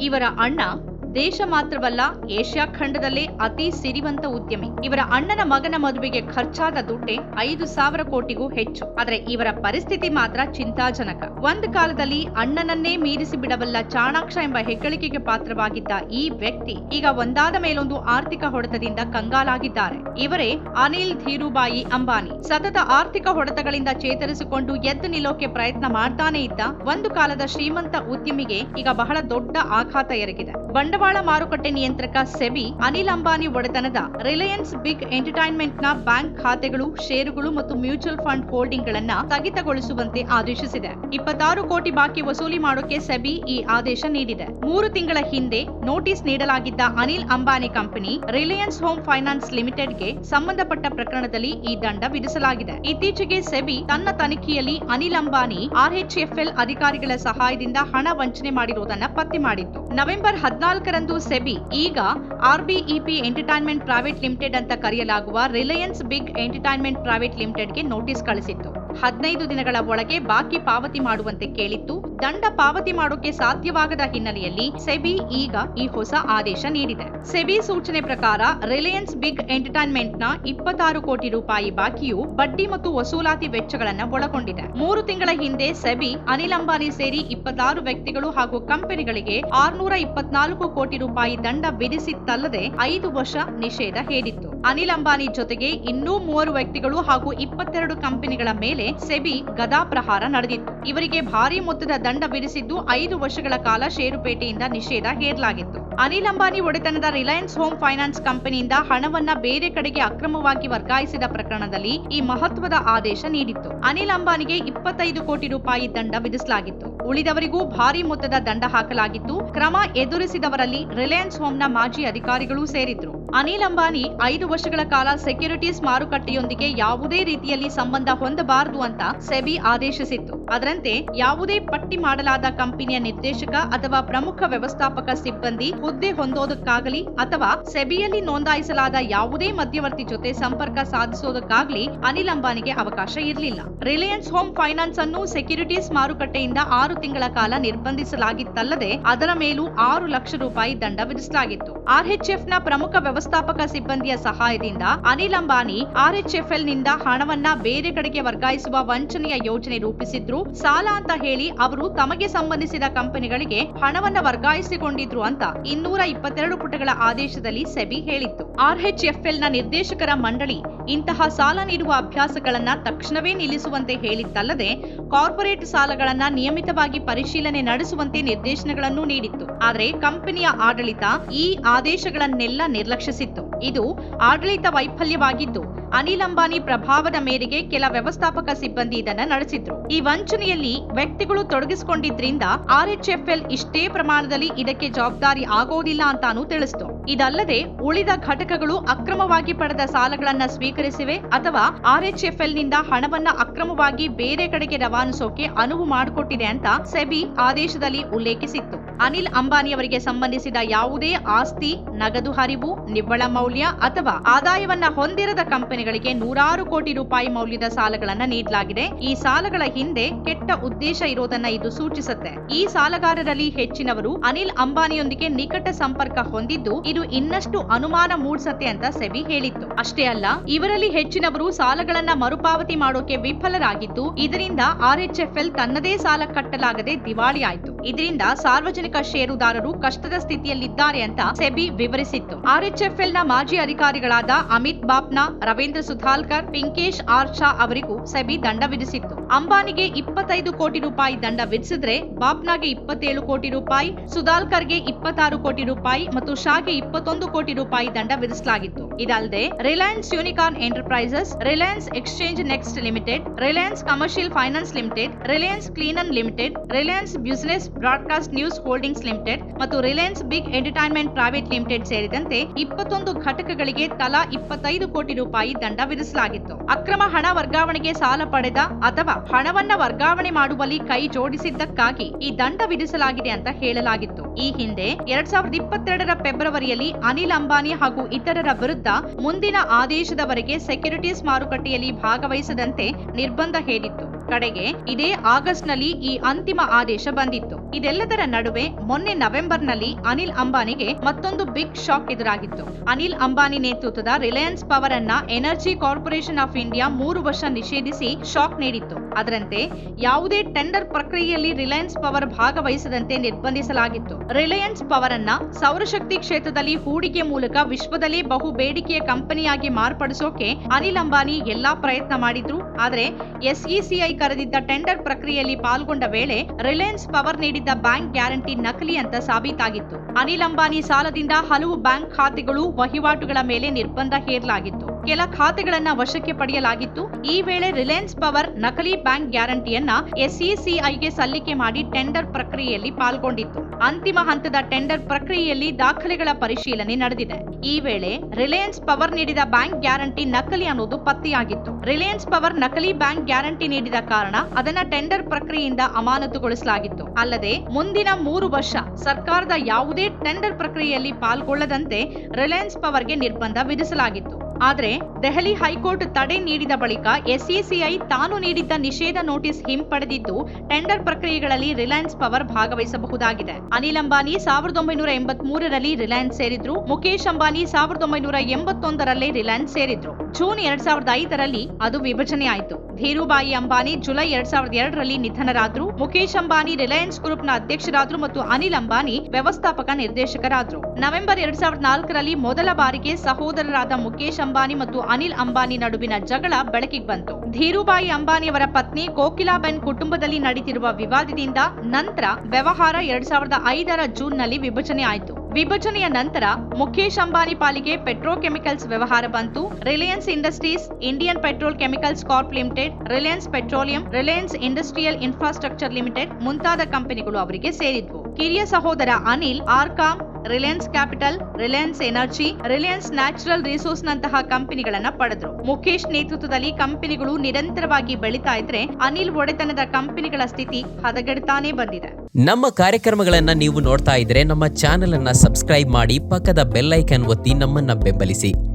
ಇವರ ಅಣ್ಣ ದೇಶ ಮಾತ್ರವಲ್ಲ, ಏಷ್ಯಾ ಖಂಡದಲ್ಲೇ ಅತಿ ಸಿರಿವಂತ ಉದ್ಯಮಿ. ಇವರ ಅಣ್ಣನ ಮಗನ ಮದುವೆಗೆ ಖರ್ಚಾದ ದುಡ್ಡೆ ಐದು ಸಾವಿರ ಕೋಟಿಗೂ ಹೆಚ್ಚು. ಆದರೆ ಇವರ ಪರಿಸ್ಥಿತಿ ಮಾತ್ರ ಚಿಂತಾಜನಕ. ಒಂದು ಕಾಲದಲ್ಲಿ ಅಣ್ಣನನ್ನೇ ಮೀರಿಸಿ ಬಿಡಬಲ್ಲ ಚಾಣಾಕ್ಷ ಎಂಬ ಹೆಗ್ಗಳಿಕೆಗೆ ಪಾತ್ರವಾಗಿದ್ದ ಈ ವ್ಯಕ್ತಿ ಈಗ ಒಂದಾದ ಮೇಲೊಂದು ಆರ್ಥಿಕ ಹೊಡೆತದಿಂದ ಕಂಗಾಲಾಗಿದ್ದಾರೆ. ಇವರೇ ಅನಿಲ್ ಧೀರುಬಾಯಿ ಅಂಬಾನಿ. ಸತತ ಆರ್ಥಿಕ ಹೊಡೆತಗಳಿಂದ ಚೇತರಿಸಿಕೊಂಡು ಎದ್ದು ನಿಲ್ಲೋಕೆ ಪ್ರಯತ್ನ ಮಾಡ್ತಾನೆ ಇದ್ದ ಒಂದು ಕಾಲದ ಶ್ರೀಮಂತ ಉದ್ಯಮಿಗೆ ಈಗ ಬಹಳ ದೊಡ್ಡ ಆಘಾತ ಎರಗಿದೆ. ಬಂಡವಾಳ ಮಾರುಕಟ್ಟೆ ನಿಯಂತ್ರಕ ಸೆಬಿ ಅನಿಲ್ ಅಂಬಾನಿ ಒಡೆತನದ ರಿಲಯನ್ಸ್ ಬಿಗ್ ಎಂಟರ್ಟೈನ್ಮೆಂಟ್ನ ಬ್ಯಾಂಕ್ ಖಾತೆಗಳು, ಷೇರುಗಳು ಮತ್ತು ಮ್ಯೂಚುವಲ್ ಫಂಡ್ ಹೋಲ್ಡಿಂಗ್ ಗಳನ್ನ ಸ್ಥಗಿತಗೊಳಿಸುವಂತೆ ಆದೇಶಿಸಿದೆ. ಇಪ್ಪತ್ತಾರು ಕೋಟಿ ಬಾಕಿ ವಸೂಲಿ ಮಾಡೋಕೆ ಸೆಬಿ ಈ ಆದೇಶ ನೀಡಿದೆ. ಮೂರು ತಿಂಗಳ ಹಿಂದೆ ನೋಟಿಸ್ ನೀಡಲಾಗಿದ್ದ Anil Ambani company, Reliance Home Finance ಲಿಮಿಟೆಡ್ಗೆ ಸಂಬಂಧಪಟ್ಟ ಪ್ರಕರಣದಲ್ಲಿ ಈ ದಂಡ ವಿಧಿಸಲಾಗಿದೆ. ಇತ್ತೀಚೆಗೆ ಸೆಬಿ ತನ್ನ ತನಿಖೆಯಲ್ಲಿ ಅನಿಲ್ ಅಂಬಾನಿ ಆರ್ಎಚ್ಎಫ್ಎಲ್ ಅಧಿಕಾರಿಗಳ ಸಹಾಯದಿಂದ ಹಣ ವಂಚನೆ ಮಾಡಿರುವುದನ್ನ ಪತ್ತೆ ಮಾಡಿತ್ತು. ನವೆಂಬರ್ ಹದಿನಾಲ್ಕರಂದು ಸೆಬಿ, ಈಗ ಆರ್ಬಿಇಪಿ ಎಂಟರ್ಟೈನ್ಮೆಂಟ್ ಪ್ರೈವೇಟ್ ಲಿಮಿಟೆಡ್ ಅಂತ ಕರೆಯಲಾಗುವ ರಿಲಯನ್ಸ್ ಬಿಗ್ ಎಂಟರ್ಟೈನ್ಮೆಂಟ್ ಪ್ರೈವೇಟ್ ಲಿಮಿಟೆಡ್ಗೆ ನೋಟಿಸ್ ಕಳಿಸಿತ್ತು. ಹದಿನೈದು ದಿನಗಳ ಒಳಗೆ ಬಾಕಿ ಪಾವತಿ ಮಾಡುವಂತೆ ಕೇಳಿತ್ತು. ದಂಡ ಪಾವತಿ ಮಾಡೋಕೆ ಸಾಧ್ಯವಾಗದ ಹಿನ್ನೆಲೆಯಲ್ಲಿ ಸೆಬಿ ಈಗ ಈ ಹೊಸ ಆದೇಶ ನೀಡಿದೆ. ಸೆಬಿ ಸೂಚನೆ ಪ್ರಕಾರ ರಿಲಯನ್ಸ್ ಬಿಗ್ ಎಂಟರ್ಟೈನ್ಮೆಂಟ್ನ ಇಪ್ಪತ್ತಾರು ಕೋಟಿ ರೂಪಾಯಿ ಬಾಕಿಯು ಬಡ್ಡಿ ಮತ್ತು ವಸೂಲಾತಿ ವೆಚ್ಚಗಳನ್ನು ಒಳಗೊಂಡಿದೆ. ಮೂರು ತಿಂಗಳ ಹಿಂದೆ ಸೆಬಿ, ಅನಿಲ್ ಅಂಬಾನಿ ಸೇರಿ ಇಪ್ಪತ್ತಾರು ವ್ಯಕ್ತಿಗಳು ಹಾಗೂ ಕಂಪನಿಗಳಿಗೆ ಆರ್ನೂರ ಇಪ್ಪತ್ನಾಲ್ಕು ಕೋಟಿ ರೂಪಾಯಿ ದಂಡ ವಿಧಿಸಿತ್ತಲ್ಲದೆ ಐದು ವರ್ಷ ನಿಷೇಧ ಹೇರಿತ್ತು. ಅನಿಲ್ ಅಂಬಾನಿ ಜೊತೆಗೆ ಇನ್ನೂ ಮೂವರು ವ್ಯಕ್ತಿಗಳು ಹಾಗೂ ಇಪ್ಪತ್ತೆರಡು ಕಂಪನಿಗಳ ಮೇಲೆ ಸೆಬಿ ಗದಾ ಪ್ರಹಾರ ನಡೆದಿತ್ತು. ಇವರಿಗೆ ಭಾರಿ ಮೊತ್ತದ ದಂಡ ವಿಧಿಸಿದ್ದು ಐದು ವರ್ಷಗಳ ಕಾಲ ಷೇರುಪೇಟೆಯಿಂದ ನಿಷೇಧ ಹೇರಲಾಗಿತ್ತು. ಅನಿಲ್ ಅಂಬಾನಿ ಒಡೆತನದ ರಿಲಯನ್ಸ್ ಹೋಮ್ ಫೈನಾನ್ಸ್ ಕಂಪನಿಯಿಂದ ಹಣವನ್ನ ಬೇರೆ ಕಡೆಗೆ ಅಕ್ರಮವಾಗಿ ವರ್ಗಾಯಿಸಿದ ಪ್ರಕರಣದಲ್ಲಿ ಈ ಮಹತ್ವದ ಆದೇಶ ನೀಡಿತ್ತು. ಅನಿಲ್ ಅಂಬಾನಿಗೆ ಇಪ್ಪತ್ತೈದು ಕೋಟಿ ರೂಪಾಯಿ ದಂಡ ವಿಧಿಸಲಾಗಿತ್ತು. ಉಳಿದವರಿಗೂ ಭಾರಿ ಮೊತ್ತದ ದಂಡ ಹಾಕಲಾಗಿತ್ತು. ಕ್ರಮ ಎದುರಿಸಿದವರಲ್ಲಿ ರಿಲಯನ್ಸ್ ಹೋಮ್ನ ಮಾಜಿ ಅಧಿಕಾರಿಗಳೂ ಸೇರಿದ್ರು. ಅನಿಲ್ ಅಂಬಾನಿ ಐದು ವರ್ಷಗಳ ಕಾಲ ಸೆಕ್ಯೂರಿಟೀಸ್ ಮಾರುಕಟ್ಟೆಯೊಂದಿಗೆ ಯಾವುದೇ ರೀತಿಯಲ್ಲಿ ಸಂಬಂಧ ಹೊಂದಬಾರದು ಅಂತ ಸೆಬಿ ಆದೇಶಿಸಿತ್ತು. ಅದರಂತೆ ಯಾವುದೇ ಪಟ್ಟಿ ಮಾಡಲಾದ ಕಂಪನಿಯ ನಿರ್ದೇಶಕ ಅಥವಾ ಪ್ರಮುಖ ವ್ಯವಸ್ಥಾಪಕ ಸಿಬ್ಬಂದಿ ಹುದ್ದೆ ಹೊಂದೋದಕ್ಕಾಗಲಿ ಅಥವಾ ಸೆಬಿಯಲ್ಲಿ ನೋಂದಾಯಿಸಲಾದ ಯಾವುದೇ ಮಧ್ಯವರ್ತಿ ಜೊತೆ ಸಂಪರ್ಕ ಸಾಧಿಸೋದಕ್ಕಾಗಲಿ ಅನಿಲ್ ಅಂಬಾನಿಗೆ ಅವಕಾಶ ಇರಲಿಲ್ಲ. ರಿಲಯನ್ಸ್ ಹೋಮ್ ಫೈನಾನ್ಸ್ ಅನ್ನು ಸೆಕ್ಯೂರಿಟೀಸ್ ಮಾರುಕಟ್ಟೆಯಿಂದ ಆರು ತಿಂಗಳ ಕಾಲ ನಿರ್ಬಂಧಿಸಲಾಗಿತ್ತಲ್ಲದೆ ಅದರ ಮೇಲೂ ಆರು ಲಕ್ಷ ರೂಪಾಯಿ ದಂಡ ವಿಧಿಸಲಾಗಿತ್ತು. ಆರ್ಎಚ್ಎಫ್ನ ಪ್ರಮುಖ ವ್ಯವಸ್ಥಾಪಕ ಸಿಬ್ಬಂದಿಯ ಸಹಾಯದಿಂದ ಅನಿಲ್ ಅಂಬಾನಿ ಆರ್ಎಚ್ಎಫ್ಎಲ್ನಿಂದ ಹಣವನ್ನ ಬೇರೆ ಕಡೆಗೆ ವರ್ಗಾಯಿಸುವ ವಂಚನೆಯ ಯೋಜನೆ ರೂಪಿಸಿದ್ರು. ಸಾಲ ಅಂತ ಹೇಳಿ ಅವರು ತಮಗೆ ಸಂಬಂಧಿಸಿದ ಕಂಪನಿಗಳಿಗೆ ಹಣವನ್ನ ವರ್ಗಾಯಿಸಿಕೊಂಡಿದ್ರು ಅಂತ ಇನ್ನೂರ ಇಪ್ಪತ್ತೆರಡು ಪುಟಗಳ ಆದೇಶದಲ್ಲಿ ಸೆಬಿ ಹೇಳಿತ್ತು. ಆರ್ಎಚ್ಎಫ್ಎಲ್ನ ನಿರ್ದೇಶಕರ ಮಂಡಳಿ ಇಂತಹ ಸಾಲ ನೀಡುವ ಅಭ್ಯಾಸಗಳನ್ನ ತಕ್ಷಣವೇ ನಿಲ್ಲಿಸುವಂತೆ ಹೇಳಿದ್ದಲ್ಲದೆ, ಕಾರ್ಪೊರೇಟ್ ಸಾಲಗಳನ್ನ ನಿಯಮಿತವಾಗಿ ಪರಿಶೀಲನೆ ನಡೆಸುವಂತೆ ನಿರ್ದೇಶನಗಳನ್ನು ನೀಡಿತ್ತು. ಆದರೆ ಕಂಪನಿಯ ಆಡಳಿತ ಈ ಆದೇಶಗಳನ್ನೆಲ್ಲ ನಿರ್ಲಕ್ಷಿಸಿತ್ತು. ಇದು ಆಡಳಿತ ವೈಫಲ್ಯವಾಗಿದ್ದು, ಅನಿಲ್ ಅಂಬಾನಿ ಪ್ರಭಾವದ ಮೇರೆಗೆ ಕೆಲ ವ್ಯವಸ್ಥಾಪಕ ಸಿಬ್ಬಂದಿ ಇದನ್ನ ನಡೆಸಿದ್ರು. ಈ ವಂಚನೆಯಲ್ಲಿ ವ್ಯಕ್ತಿಗಳು ತೊಡಗಿಸಿಕೊಂಡಿದ್ರಿಂದ ಆರ್ಎಚ್ಎಫ್ಎಲ್ ಇಷ್ಟೇ ಪ್ರಮಾಣದಲ್ಲಿ ಇದಕ್ಕೆ ಜವಾಬ್ದಾರಿ ಆಗೋದಿಲ್ಲ ಅಂತಾನೂ ತಿಳಿಸಿತು. ಇದಲ್ಲದೆ, ಉಳಿದ ಘಟಕಗಳು ಅಕ್ರಮವಾಗಿ ಪಡೆದ ಸಾಲಗಳನ್ನ ಸ್ವೀಕರಿಸಿವೆ ಅಥವಾ ಆರ್ಎಚ್ಎಫ್ಎಲ್ನಿಂದ ಹಣವನ್ನ ಅಕ್ರಮವಾಗಿ ಬೇರೆ ಕಡೆಗೆ ರವಾನಿಸೋಕೆ ಅನುವು ಮಾಡಿಕೊಟ್ಟಿದೆ ಅಂತ ಸೆಬಿ ಆದೇಶದಲ್ಲಿ ಉಲ್ಲೇಖಿಸಿತ್ತು. ಅನಿಲ್ ಅಂಬಾನಿ ಅವರಿಗೆ ಸಂಬಂಧಿಸಿದ ಯಾವುದೇ ಆಸ್ತಿ, ನಗದು ಹರಿವು, ನಿವ್ವಳ ಮೌಲ್ಯ ಅಥವಾ ಆದಾಯವನ್ನ ಹೊಂದಿರದ ಕಂಪನಿಗಳಿಗೆ ನೂರಾರು ಕೋಟಿ ರೂಪಾಯಿ ಮೌಲ್ಯದ ಸಾಲಗಳನ್ನ ನೀಡಲಾಗಿದೆ. ಈ ಸಾಲಗಳ ಹಿಂದೆ ಕೆಟ್ಟ ಉದ್ದೇಶ ಇರೋದನ್ನ ಇದು ಸೂಚಿಸುತ್ತೆ. ಈ ಸಾಲಗಾರರಲ್ಲಿ ಹೆಚ್ಚಿನವರು ಅನಿಲ್ ಅಂಬಾನಿಯೊಂದಿಗೆ ನಿಕಟ ಸಂಪರ್ಕ ಹೊಂದಿದ್ದು, ಇದು ಇನ್ನಷ್ಟು ಅನುಮಾನ ಮೂಡಿಸತ್ತೆ ಅಂತ ಸೆಬಿ ಹೇಳಿತ್ತು. ಅಷ್ಟೇ ಅಲ್ಲ, ಇವರಲ್ಲಿ ಹೆಚ್ಚಿನವರು ಸಾಲಗಳನ್ನ ಮರುಪಾವತಿ ಮಾಡೋಕೆ ವಿಫಲರಾಗಿದ್ದು, ಇದರಿಂದ ಆರ್ಎಚ್ಎಫ್ಎಲ್ ತನ್ನದೇ ಸಾಲ ಕಟ್ಟಲಾಗದೆ ದಿವಾಳಿ ಆಯಿತು ಇದರಿಂದ ಸಾರ್ವಜನಿಕ ಷೇರುದಾರರು ಕಷ್ಟದ ಸ್ಥಿತಿಯಲ್ಲಿದ್ದಾರೆ ಅಂತ ಸೆಬಿ ವಿವರಿಸಿತ್ತು. ಆರ್ಎಚ್ಎಫ್ಎಲ್ನ ಮಾಜಿ ಅಧಿಕಾರಿಗಳಾದ ಅಮಿತ್ ಬಾಪ್ನಾ, ರವೀಂದ್ರ ಸುಧಾಲ್ಕರ್ ಪಿಂಕೇಶ್ ಆರ್ ಶಾ ಅವರಿಗೂ ಸೆಬಿ ದಂಡ ವಿಧಿಸಿತ್ತು. ಅಂಬಾನಿಗೆ ಇಪ್ಪತ್ತೈದು ಕೋಟಿ ರೂಪಾಯಿ ದಂಡ ವಿಧಿಸಿದ್ರೆ ಬಾಪ್ನಾಗೆ ಇಪ್ಪತ್ತೇಳು ಕೋಟಿ ರೂಪಾಯಿ, ಸುಧಾಲ್ಕರ್ಗೆ ಇಪ್ಪತ್ತಾರು ಕೋಟಿ ರೂಪಾಯಿ ಮತ್ತು ಶಾಗೆ ಇಪ್ಪತ್ತೊಂದು ಕೋಟಿ ರೂಪಾಯಿ ದಂಡ ವಿಧಿಸಲಾಗಿತ್ತು. ಇದಲ್ಲದೆ, Reliance Unicorn Enterprises, Reliance Exchange Next Limited, Reliance Commercial Finance Limited, Reliance Cleangen Limited, Reliance Business Broadcast News Holdings Limited ಮತ್ತು Reliance Big Entertainment Private Limited ಸೇರಿದಂತೆ ಇಪ್ಪತ್ತೊಂದು ಘಟಕಗಳಿಗೆ ತಲಾ ಇಪ್ಪತ್ತೈದು ಕೋಟಿ ರೂಪಾಯಿ ದಂಡ ವಿಧಿಸಲಾಗಿತ್ತು. ಅಕ್ರಮ ಹಣ ವರ್ಗಾವಣೆಗೆ ಸಾಲ ಪಡೆದ ಅಥವಾ ಹಣವನ್ನ ವರ್ಗಾವಣೆ ಮಾಡುವಲ್ಲಿ ಕೈ ಜೋಡಿಸಿದ್ದಕ್ಕಾಗಿ ಈ ದಂಡ ವಿಧಿಸಲಾಗಿದೆ ಅಂತ ಹೇಳಲಾಗಿತ್ತು. ಈ ಹಿಂದೆ ಎರಡ್ ಸಾವಿರದ ಇಪ್ಪತ್ತೆರಡರ ಫೆಬ್ರವರಿಯಲ್ಲಿ ಅನಿಲ್ ಅಂಬಾನಿ ಹಾಗೂ ಇತರರ ವಿರುದ್ಧ ಮುಂದಿನ ಆದೇಶದವರೆಗೆ ಸೆಕ್ಯೂರಿಟೀಸ್ ಮಾರುಕಟ್ಟೆಯಲ್ಲಿ ಭಾಗವಹಿಸದಂತೆ ನಿರ್ಬಂಧ ಹೇರಿತ್ತು. ಕಡೆಗೆ ಇದೇ ಆಗಸ್ಟ್ನಲ್ಲಿ ಈ ಅಂತಿಮ ಆದೇಶ ಬಂದಿತ್ತು. ಇದೆಲ್ಲದರ ನಡುವೆ ಮೊನ್ನೆ ನವೆಂಬರ್ನಲ್ಲಿ ಅನಿಲ್ ಅಂಬಾನಿಗೆ ಮತ್ತೊಂದು ಬಿಗ್ ಶಾಕ್ ಎದುರಾಗಿತ್ತು. ಅನಿಲ್ ಅಂಬಾನಿ ನೇತೃತ್ವದ ರಿಲಯನ್ಸ್ ಪವರ್ ಅನ್ನ ಎನರ್ಜಿ ಕಾರ್ಪೊರೇಷನ್ ಆಫ್ ಇಂಡಿಯಾ ಮೂರು ವರ್ಷ ನಿಷೇಧಿಸಿ ಶಾಕ್ ನೀಡಿತ್ತು. ಅದರಂತೆ ಯಾವುದೇ ಟೆಂಡರ್ ಪ್ರಕ್ರಿಯೆಯಲ್ಲಿ ರಿಲಯನ್ಸ್ ಪವರ್ ಭಾಗವಹಿಸದಂತೆ ನಿರ್ಬಂಧಿಸಲಾಗಿತ್ತು. ರಿಲಯನ್ಸ್ ಪವರ್ ಅನ್ನ ಸೌರಶಕ್ತಿ ಕ್ಷೇತ್ರದಲ್ಲಿ ಹೂಡಿಕೆ ಮೂಲಕ ವಿಶ್ವದಲ್ಲೇ ಬಹು ಬೇಡಿಕೆಯ ಕಂಪನಿಯಾಗಿ ಮಾರ್ಪಡಿಸೋಕೆ ಅನಿಲ್ ಅಂಬಾನಿ ಎಲ್ಲಾ ಪ್ರಯತ್ನ ಮಾಡಿದ್ರು. ಆದರೆ ಎಸ್ಇಸಿಐ ಕರೆದಿದ್ದ ಟೆಂಡರ್ ಪ್ರಕ್ರಿಯೆಯಲ್ಲಿ ಪಾಲ್ಗೊಂಡ ವೇಳೆ ರಿಲಯನ್ಸ್ ಪವರ್ ನೀಡಿದ್ದ ಬ್ಯಾಂಕ್ ಗ್ಯಾರಂಟಿ ನಕಲಿ ಅಂತ ಸಾಬೀತಾಗಿತ್ತು. ಅನಿಲ್ ಅಂಬಾನಿ ಸಾಲದಿಂದ ಹಲವು ಬ್ಯಾಂಕ್ ಖಾತೆಗಳು ವಹಿವಾಟುಗಳ ಮೇಲೆ ನಿರ್ಬಂಧ ಹೇರಲಾಗಿತ್ತು. ಕೆಲ ಖಾತೆಗಳನ್ನ ವಶಕ್ಕೆ ಪಡೆಯಲಾಗಿತ್ತು. ಈ ವೇಳೆ ರಿಲಯನ್ಸ್ ಪವರ್ ನಕಲಿ ಬ್ಯಾಂಕ್ ಗ್ಯಾರಂಟಿಯನ್ನ ಎಸ್ಇಸಿಐಗೆ ಸಲ್ಲಿಕೆ ಮಾಡಿ ಟೆಂಡರ್ ಪ್ರಕ್ರಿಯೆಯಲ್ಲಿ ಪಾಲ್ಗೊಂಡಿತ್ತು. ಅಂತಿಮ ಹಂತದ ಟೆಂಡರ್ ಪ್ರಕ್ರಿಯೆಯಲ್ಲಿ ದಾಖಲೆಗಳ ಪರಿಶೀಲನೆ ನಡೆದಿದೆ. ಈ ವೇಳೆ ರಿಲಯನ್ಸ್ ಪವರ್ ನೀಡಿದ ಬ್ಯಾಂಕ್ ಗ್ಯಾರಂಟಿ ನಕಲಿ ಅನ್ನೋದು ಪತ್ತೆಯಾಗಿತ್ತು. ರಿಲಯನ್ಸ್ ಪವರ್ ನಕಲಿ ಬ್ಯಾಂಕ್ ಗ್ಯಾರಂಟಿ ನೀಡಿದ ಕಾರಣ ಅದನ್ನ ಟೆಂಡರ್ ಪ್ರಕ್ರಿಯೆಯಿಂದ ಅಮಾನತುಗೊಳಿಸಲಾಗಿತ್ತು. ಅಲ್ಲದೆ ಮುಂದಿನ ಮೂರು ವರ್ಷ ಸರ್ಕಾರದ ಯಾವುದೇ ಟೆಂಡರ್ ಪ್ರಕ್ರಿಯೆಯಲ್ಲಿ ಪಾಲ್ಗೊಳ್ಳದಂತೆ ರಿಲಯನ್ಸ್ ಪವರ್ಗೆ ನಿರ್ಬಂಧ ವಿಧಿಸಲಾಗಿತ್ತು. ಆದರೆ ದೆಹಲಿ ಹೈಕೋರ್ಟ್ ತಡೆ ನೀಡಿದ ಬಳಿಕ ಎಸ್ಇಸಿಐ ತಾನು ನೀಡಿದ್ದ ನಿಷೇಧ ನೋಟಿಸ್ ಹಿಂಪಡೆದಿದ್ದು ಟೆಂಡರ್ ಪ್ರಕ್ರಿಯೆಗಳಲ್ಲಿ ರಿಲಯನ್ಸ್ ಪವರ್ ಭಾಗವಹಿಸಬಹುದಾಗಿದೆ. ಅನಿಲ್ ಅಂಬಾನಿ ಸಾವಿರದ ಒಂಬೈನೂರ ಎಂಬತ್ ಮೂರರಲ್ಲಿ ರಿಲಯನ್ಸ್ ಸೇರಿದ್ರು. ಮುಖೇಶ್ ಅಂಬಾನಿ ಸಾವಿರದ ಒಂಬೈನೂರ ಎಂಬತ್ತೊಂದರಲ್ಲೇ ರಿಲಯನ್ಸ್ ಸೇರಿದ್ರು. ಜೂನ್ ಎರಡ್ ಸಾವಿರದ ಐದರಲ್ಲಿ ಅದು ವಿಭಜನೆ ಆಯಿತು. ಧೀರುಬಾಯಿ ಅಂಬಾನಿ ಜುಲೈ ಎರಡ್ ಸಾವಿರದ ಎರಡರಲ್ಲಿ ನಿಧನರಾದ್ರು. ಮುಖೇಶ್ ಅಂಬಾನಿ ರಿಲಯನ್ಸ್ ಗ್ರೂಪ್ನ ಅಧ್ಯಕ್ಷರಾದ್ರು ಮತ್ತು ಅನಿಲ್ ಅಂಬಾನಿ ವ್ಯವಸ್ಥಾಪಕ ನಿರ್ದೇಶಕರಾದ್ರು. ನವೆಂಬರ್ ಎರಡ್ ಸಾವಿರದ ನಾಲ್ಕರಲ್ಲಿ ಮೊದಲ ಬಾರಿಗೆ ಸಹೋದರರಾದ ಮುಖೇಶ್ ಅಂಬಾನಿ ಮತ್ತು ಅನಿಲ್ ಅಂಬಾನಿ ನಡುವಿನ ಜಗಳ ಬೆಳಕಿಗೆ ಬಂತು. ಧೀರುಬಾಯಿ ಅಂಬಾನಿಯವರ ಪತ್ನಿ ಕೋಕಿಲಾಬೆನ್ ಕುಟುಂಬದಲ್ಲಿ ನಡೀತಿರುವ ವಿವಾದದಿಂದ ನಂತರ ವ್ಯವಹಾರ ಎರಡ್ ಸಾವಿರದ ಐದರ ಜೂನ್ನಲ್ಲಿ ವಿಭಜನೆ ಆಯಿತು. ವಿಭಜನೆಯ ನಂತರ ಮುಖೇಶ್ ಅಂಬಾನಿ ಪಾಲಿಗೆ ಪೆಟ್ರೋಕೆಮಿಕಲ್ಸ್ ವ್ಯವಹಾರ ಬಂತು. Reliance Industries, Indian Petrol Chemicals Corp Limited, Reliance Petroleum, Reliance Industrial Infrastructure Limited ಮುಂತಾದ ಕಂಪನಿಗಳು ಅವರಿಗೆ ಸೇರಿದ್ವು. ಕಿರಿಯ ಸಹೋದರ Anil, RCom, Reliance Capital, Reliance Energy, Reliance Natural Resource ನಂತಹ ಕಂಪನಿಗಳನ್ನ ಪಡೆದ್ರು. ಮುಖೇಶ್ ನೇತೃತ್ವದಲ್ಲಿ ಕಂಪನಿಗಳು ನಿರಂತರವಾಗಿ ಬೆಳೀತಾ ಇದ್ರೆ ಅನಿಲ್ ಒಡೆತನದ ಕಂಪನಿಗಳ ಸ್ಥಿತಿ ಹದಗೆಡ್ತಾನೆ ಬಂದಿದೆ. ನಮ್ಮ ಕಾರ್ಯಕ್ರಮಗಳನ್ನ ನೀವು ನೋಡ್ತಾ ಇದ್ರೆ ನಮ್ಮ ಚಾನೆಲ್ ಅನ್ನ ಸಬ್ಸ್ಕ್ರೈಬ್ ಮಾಡಿ ಪಕ್ಕದ ಬೆಲ್ ಐಕನ್ ಒತ್ತಿ ನಮ್ಮನ್ನ ಬೆಂಬಲಿಸಿ.